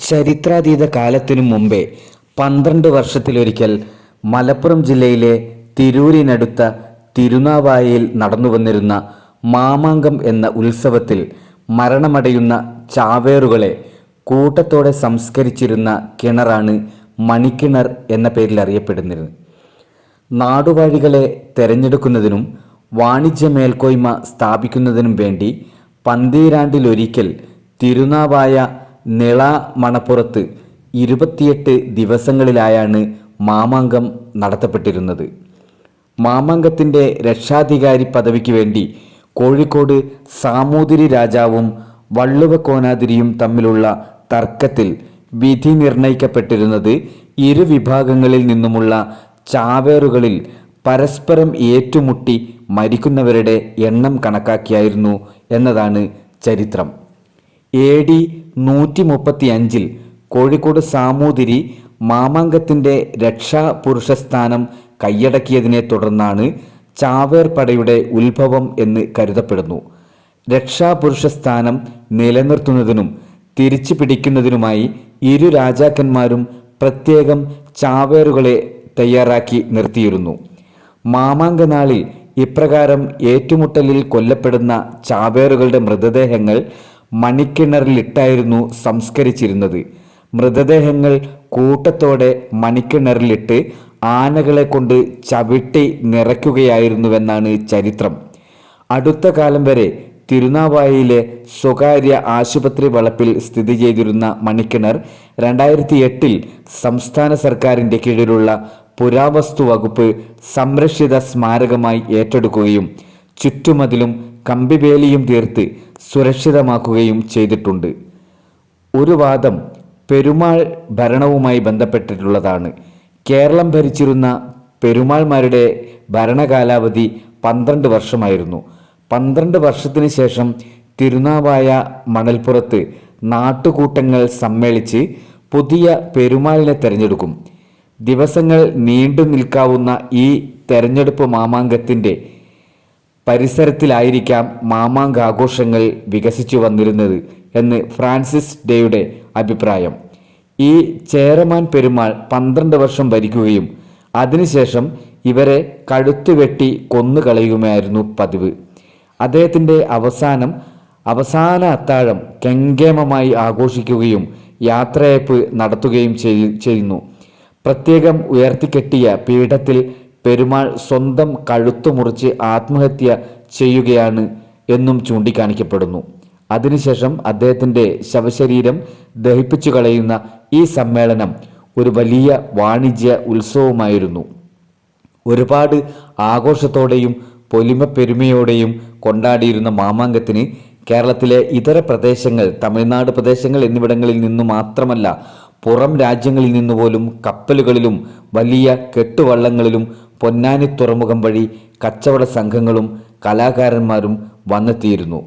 ചരിത്രാതീത കാലത്തിനു മുമ്പേ പന്ത്രണ്ട് വർഷത്തിലൊരിക്കൽ മലപ്പുറം ജില്ലയിലെ തിരൂരിനടുത്ത തിരുനാവായയിൽ നടന്നു വന്നിരുന്ന മാമാങ്കം എന്ന ഉത്സവത്തിൽ മരണമടയുന്ന ചാവേറുകളെ കൂട്ടത്തോടെ സംസ്കരിച്ചിരുന്ന കിണറാണ് മണിക്കിണർ എന്ന പേരിൽ അറിയപ്പെടുന്നത്. നാടുവാഴികളെ തെരഞ്ഞെടുക്കുന്നതിനും വാണിജ്യ മേൽക്കോയ്മ സ്ഥാപിക്കുന്നതിനും വേണ്ടി പന്തീരാണ്ടിലൊരിക്കൽ തിരുനാവായ നിള മണപ്പുറത്ത് ഇരുപത്തിയെട്ട് ദിവസങ്ങളിലായാണ് മാമാങ്കം നടത്തപ്പെട്ടിരുന്നത്. മാമാങ്കത്തിന്റെ രക്ഷാധികാരി പദവിക്ക് വേണ്ടി കോഴിക്കോട് സാമൂതിരി രാജാവും വള്ളുവ കോനാതിരിയും തമ്മിലുള്ള തർക്കത്തിൽ വിധി നിർണയിക്കപ്പെട്ടിരുന്നത് ഇരു വിഭാഗങ്ങളിൽ നിന്നുമുള്ള ചാവേറുകളിൽ പരസ്പരം ഏറ്റുമുട്ടി മരിക്കുന്നവരുടെ എണ്ണം കണക്കാക്കിയായിരുന്നു എന്നതാണ് ചരിത്രം. എ ഡി നൂറ്റി മുപ്പത്തി അഞ്ചിൽ കോഴിക്കോട് സാമൂതിരി മാമാങ്കത്തിന്റെ രക്ഷാപുരുഷസ്ഥാനം കൈയടക്കിയതിനെ തുടർന്നാണ് ചാവേർ പടയുടെ ഉത്ഭവം എന്ന് കരുതപ്പെടുന്നു. രക്ഷാപുരുഷസ്ഥാനം നിലനിർത്തുന്നതിനും തിരിച്ചു പിടിക്കുന്നതിനുമായി ഇരു രാജാക്കന്മാരും പ്രത്യേകം ചാവേറുകളെ തയ്യാറാക്കി നിർത്തിയിരുന്നു. മാമാങ്കനാളിൽ ഇപ്രകാരം ഏറ്റുമുട്ടലിൽ കൊല്ലപ്പെടുന്ന ചാവേറുകളുടെ മൃതദേഹങ്ങൾ മണിക്കിണറിലിട്ടായിരുന്നു സംസ്കരിച്ചിരുന്നത്. മൃതദേഹങ്ങൾ കൂട്ടത്തോടെ മണിക്കിണറിലിട്ട് ആനകളെ കൊണ്ട് ചവിട്ടി നിറയ്ക്കുകയായിരുന്നുവെന്നാണ് ചരിത്രം. അടുത്ത കാലം വരെ തിരുനാവായിലെ സ്വകാര്യ ആശുപത്രി വളപ്പിൽ സ്ഥിതി ചെയ്തിരുന്ന മണിക്കിണർ രണ്ടായിരത്തി എട്ടിൽ സംസ്ഥാന സർക്കാരിന്റെ കീഴിലുള്ള പുരാവസ്തു വകുപ്പ് സംരക്ഷിത സ്മാരകമായി ഏറ്റെടുക്കുകയും ചുറ്റുമതിലും കമ്പിവേലിയും തീർത്ത് സുരക്ഷിതമാക്കുകയും ചെയ്തിട്ടുണ്ട്. ഒരു വാദം പെരുമാൾ ഭരണവുമായി ബന്ധപ്പെട്ടിട്ടുള്ളതാണ്. കേരളം ഭരിച്ചിരുന്ന പെരുമാൾമാരുടെ ഭരണകാലാവധി പന്ത്രണ്ട് വർഷമായിരുന്നു. പന്ത്രണ്ട് വർഷത്തിന് ശേഷം തിരുനാവായ മണൽപ്പുറത്ത് നാട്ടുകൂട്ടങ്ങൾ സമ്മേളിച്ച് പുതിയ പെരുമാളിനെ തെരഞ്ഞെടുക്കും. ദിവസങ്ങൾ നീണ്ടു നിൽക്കാവുന്ന ഈ തെരഞ്ഞെടുപ്പ് മാമാങ്കത്തിന്റെ പരിസരത്തിലായിരിക്കാം മാമാങ്ക ആഘോഷങ്ങൾ വികസിച്ചു വന്നിരുന്നത് എന്ന് ഫ്രാൻസിസ് ഡേയുടെ അഭിപ്രായം. ഈ ചേരമാൻ പെരുമാൾ പന്ത്രണ്ട് വർഷം ഭരിക്കുകയും അതിനുശേഷം ഇവരെ കഴുത്തുവെട്ടി കൊന്നുകളയുമായിരുന്നു പതിവ്. അദ്ദേഹത്തിന്റെ അവസാനം അവസാന അത്താഴം കെങ്കേമമായി ആഘോഷിക്കുകയും യാത്രയപ്പ് നടത്തുകയും ചെയ്- ചെയ്യുന്നു പ്രത്യേകം ഉയർത്തിക്കെട്ടിയ പീഠത്തിൽ പെരുമാൾ സ്വന്തം കഴുത്തു മുറിച്ച് ആത്മഹത്യ ചെയ്യുകയാണ് എന്നും ചൂണ്ടിക്കാണിക്കപ്പെടുന്നു. അതിനുശേഷം അദ്ദേഹത്തിന്റെ ശവശരീരം ദഹിപ്പിച്ചു കളയുന്ന ഈ സമ്മേളനം ഒരു വലിയ വാണിജ്യ ഉത്സവമായിരുന്നു. ഒരുപാട് ആഘോഷത്തോടെയും പൊലിമ പെരുമയോടെയും കൊണ്ടാടിയിരുന്ന മാമാങ്കത്തിന് കേരളത്തിലെ ഇതര പ്രദേശങ്ങൾ തമിഴ്നാട് പ്രദേശങ്ങൾ എന്നിവിടങ്ങളിൽ നിന്നു മാത്രമല്ല പുറം രാജ്യങ്ങളിൽ നിന്നുപോലും കപ്പലുകളിലും വലിയ കെട്ടുവള്ളങ്ങളിലും പൊന്നാനി തുറമുഖം വഴി കച്ചവട സംഘങ്ങളും കലാകാരന്മാരും വന്നെത്തിയിരുന്നു.